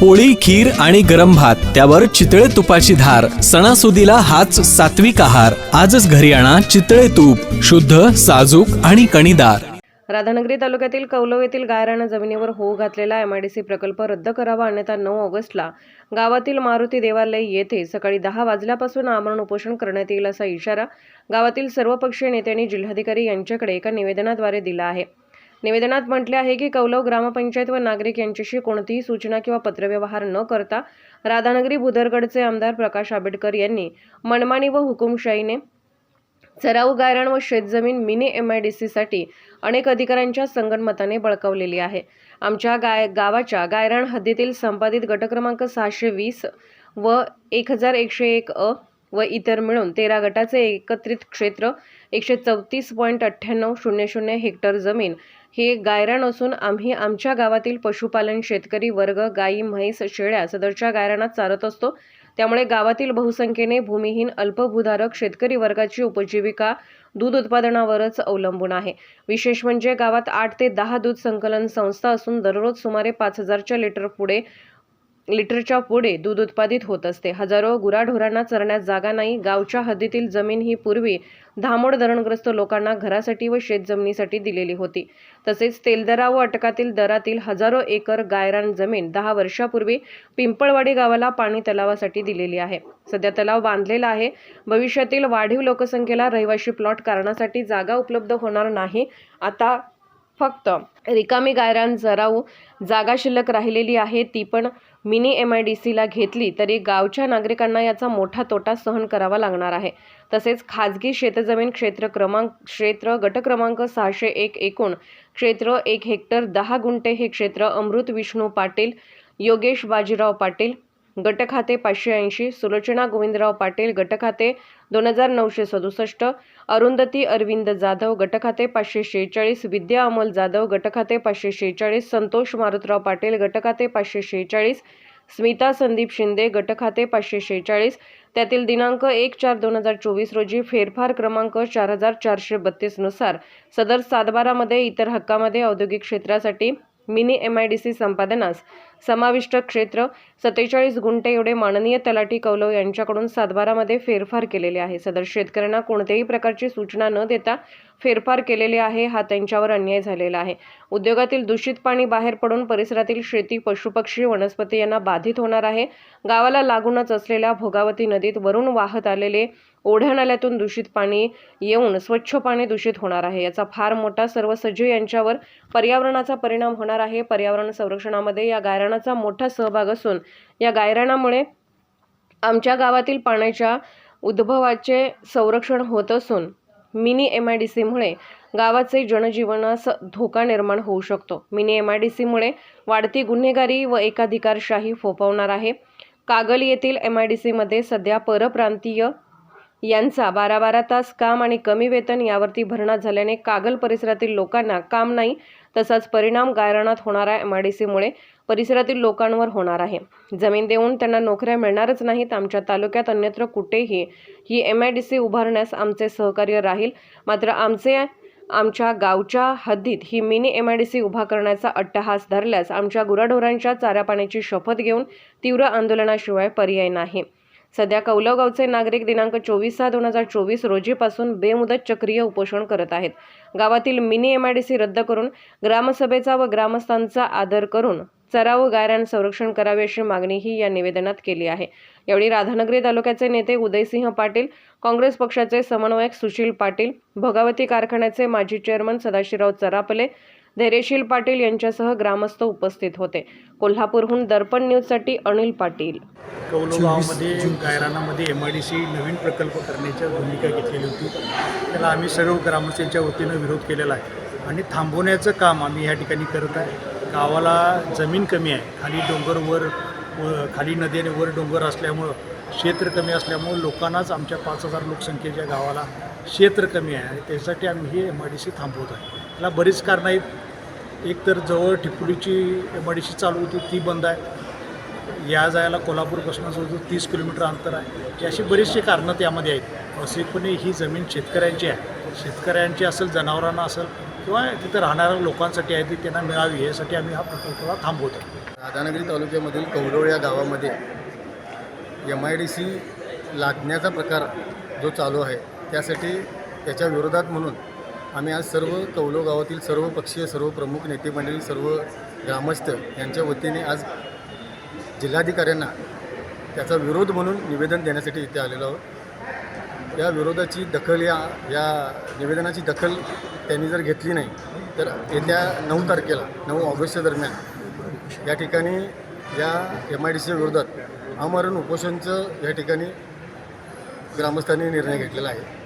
पोळी खीर आणि गरम भात त्यावर चितळे तुपाची धार सणासुदीला हाच सात्विक आहार. आजच घरी आणा चितळे तूप शुद्ध साजूक आणि कणीदार. राधानगरी तालुक्यातील कौलव येथील गायराणा जमिनीवर होऊ घातलेला एमआयडीसी प्रकल्प रद्द करावा अन्यथा नऊ ऑगस्टला गावातील मारुती देवालय येथे सकाळी दहा वाजल्यापासून आमरण उपोषण करण्यात येईल असा इशारा गावातील सर्वपक्षीय नेत्यांनी जिल्हाधिकारी यांच्याकडे एका निवेदनाद्वारे दिला आहे. निवेदनात म्हटले आहे की कौलव ग्रामपंचायत व नागरिक यांच्याशी कोणतीही सूचना किंवा पत्रव्यवहार न करता राधानगरी बुदरगडचे आमदार प्रकाश आंबेडकर यांनी मनमानी व हुकुमशाहीने सराव गायरान व शेतजमीन मिनी एम आय डी सीसाठी अनेक अधिकाऱ्यांच्या संगणमताने बळकावलेली आहे. आमच्या गाय गावाच्या गायरान हद्दीतील संपादित गट क्रमांक सहाशे वीस व एक हजार एकशे एक अ व इतर मिळून तेरा गटाचे एकत्रित क्षेत्र एकशे चौतीस पॉईंट अठ्ठ्याण्णव शून्य शून्य हेक्टर जमीन. हे गायरान असून आम्ही आमच्या गावातील पशुपालन शेतकरी वर्ग गायी म्हैस शेळ्या सदरच्या गायरानात चालत असतो. त्यामुळे गावातील बहुसंख्येने भूमिहीन अल्पभूधारक शेतकरी वर्गाची उपजीविका दूध उत्पादनावरच अवलंबून आहे. विशेष म्हणजे गावात आठ ते दहा दूध संकलन संस्था असून दररोज सुमारे पाच हजारच्या लिटर पुढे लिटरच्या पुढे दूध उत्पादित होत असते. हजारो गुराढोरांना चरण्यास जागा नाही. गावच्या हद्दीतील जमीन ही पूर्वी धामोड धरणग्रस्त लोकांना घरासाठी व शेतजमिनीसाठी दिलेली होती. तसेच तेलदरा व अटकातील दरातील हजारो एकर गायरान जमीन दहा वर्षापूर्वी पिंपळवाडी गावाला पाणी तलावासाठी दिलेली आहे. सध्या तलाव बांधलेला आहे. भविष्यातील वाढीव लोकसंख्येला रहिवाशी प्लॉट कारणासाठी जागा उपलब्ध होणार नाही. आता फक्त रिकामी गायरान जराऊ जागा शिल्लक राहिलेली आहे ती पण मिनी एम आय डी सीला घेतली तरी गावच्या नागरिकांना याचा मोठा तोटा सहन करावा लागणार आहे. तसेच खाजगी शेतजमीन क्षेत्र क्रमांक क्षेत्र गट क्रमांक सहाशे एक एकूण क्षेत्र एक हेक्टर दहा गुंठे हे क्षेत्र अमृत विष्णू पाटील योगेश बाजीराव पाटील गटखाते पाचशे ऐंशी सुलोचना गोविंदराव पाटील गटखाते दोन हजार नऊशे सदुसष्ट अरुंधती अरविंद जाधव गटखाते पाचशे शेहेचाळीस विद्या अमोल जाधव गटखाते पाचशे शेहेचाळीस संतोष मारुतराव पाटील गटखाते पाचशे शेहेचाळीस स्मिता संदीप शिंदे गटखाते पाचशे शेहेचाळीस त्यातील दिनांक एक चार दोन हजार चोवीस रोजी फेरफार क्रमांक चार हजार चारशे बत्तीसनुसार सदर सातबारामध्ये इतर हक्कामध्ये औद्योगिक क्षेत्रासाठी mini M I D C संपादनास. समाविष्ट क्षेत्र सत्तेचाळीस गुंठे एवढे माननीय तलाठी कौलव यांच्याकडून सातबारामध्ये फेरफार केलेले आहे. सदर शेतकऱ्यांना कोणत्याही प्रकारची सूचना न देता फेरफार केलेले आहे हा त्यांच्यावर अन्याय झालेला आहे. उद्योगातील दूषित पाणी बाहेर पडून परिसरातील शेती पशुपक्षी वनस्पती यांना बाधित होणार आहे. गावाला लागूनच असलेल्या भोगावती नदीत वरून वाहत आलेले ओढ्या नाल्यातून दूषित पाणी येऊन स्वच्छ पाणी दूषित होणार आहे. याचा फार मोठा सर्व सजीव यांच्यावर पर्यावरणाचा परिणाम होणार आहे. पर्यावरण संरक्षणामध्ये या गायराणाचा मोठा सहभाग असून या गायराणामुळे आमच्या गावातील पाण्याच्या उद्भवाचे संरक्षण होत असून मिनी एम आय डी सीमुळे गावाचे जनजीवनास धोका निर्माण होऊ शकतो. मिनी एम आय डी सीमुळे वाढती गुन्हेगारी व एकाधिकारशाही फोफवणार आहे. कागल येथील एम आय डी सीमध्ये सध्या परप्रांतीय यांचा बारा बारा तास काम आणि कमी वेतन यावरती भरणा झाल्याने कागल परिसरातील लोकांना काम नाही तसाच परिणाम गायरानात होणाऱ्या एम आय डी सीमुळे परिसरातील लोकांवर होणार आहे. जमीन देऊन त्यांना नोकऱ्या मिळणारच नाहीत. आमच्या तालुक्यात अन्यत्र कुठेही ही एम आय डी सी उभारण्यास आमचे सहकार्य राहील. मात्र आमचे आमच्या गावच्या हद्दीत ही mini M I D C उभा करण्याचा अट्टहास धरल्यास आमच्या गुराढोरांच्या चारा पाण्याची शपथ घेऊन तीव्र आंदोलनाशिवाय पर्याय नाही. सध्या कौलवगावचे नागरिक दिनांक चोवीस सहा दोन हजार चोवीस रोजीपासून बेमुदत चक्रीय उपोषण करत आहेत. गावातील mini M I D C रद्द करून ग्रामसभेचा व ग्रामस्थांचा आदर करून चराव गायरान संरक्षण करावे अशी मागणीही या निवेदनात केली आहे. यावेळी राधानगरी तालुक्याचे नेते उदयसिंह पाटील काँग्रेस पक्षाचे समन्वयक सुशील पाटील भगावती कारखान्याचे माजी चेअरमन सदाशिवराव चरापले धैर्यशील पाटील यांच्यासह ग्रामस्थ उपस्थित होते. कोल्हापूरहून दर्पण न्यूजसाठी अनिल पाटील. कौलो गावामध्ये गायरानामध्ये एम आय डी सी नवीन प्रकल्प करण्याची भूमिका घेतलेली होती. त्याला आम्ही सर्व ग्रामस्थांच्या वतीनं विरोध केलेला आहे. आणि थांबवण्याचं काम आम्ही या ठिकाणी करत आहे. गावाला जमीन कमी आहे. खाली डोंगर वर खाली नदी आणि वर डोंगर असल्यामुळं क्षेत्र कमी असल्यामुळं लोकांनाच आमच्या पाच हजार लोकसंख्येच्या गावाला क्षेत्र कमी आहे. आणि त्यासाठी आम्ही ही एम आय डी सी थांबवत आहे. त्याला बरीच कारणं आहेत. एक तर जवळ ठिपुडीची एम आय डी सी चालू होती ती बंद आहे. या जायला कोल्हापूरपासून जवळजवळ तीस किलोमीटर अंतर आहे. की अशी बरीचशी कारणं त्यामध्ये आहेत. वास्तविकपणे ही जमीन शेतकऱ्यांची आहे. शेतकऱ्यांची असेल जनावरांना असेल किंवा तिथं राहणाऱ्या लोकांसाठी आहे ती त्यांना मिळावी यासाठी आम्ही हा प्रकल्पाला थांबवतो. राधानगरी तालुक्यामधील कौडोळ या गावामध्ये एम आय डी सी लादण्याचा प्रकार जो चालू आहे त्यासाठी त्याच्या विरोधात म्हणून आम्ही आज सर्व कौलो गावातील सर्व पक्षीय सर्व प्रमुख नेते मंडळी सर्व ग्रामस्थ यांच्या वतीने आज जिल्हाधिकाऱ्यांना त्याचा विरोध म्हणून निवेदन देण्यासाठी इथे आलेलो आहोत. या विरोधाची दखल या या निवेदनाची दखल त्यांनी जर घेतली नाही तर येत्या नऊ तारखेला नऊ ऑगस्टच्या दरम्यान या ठिकाणी या एम आय डी सीच्या विरोधात आमरण उपोषणचं या ठिकाणी ग्रामस्थांनी निर्णय घेतलेला आहे.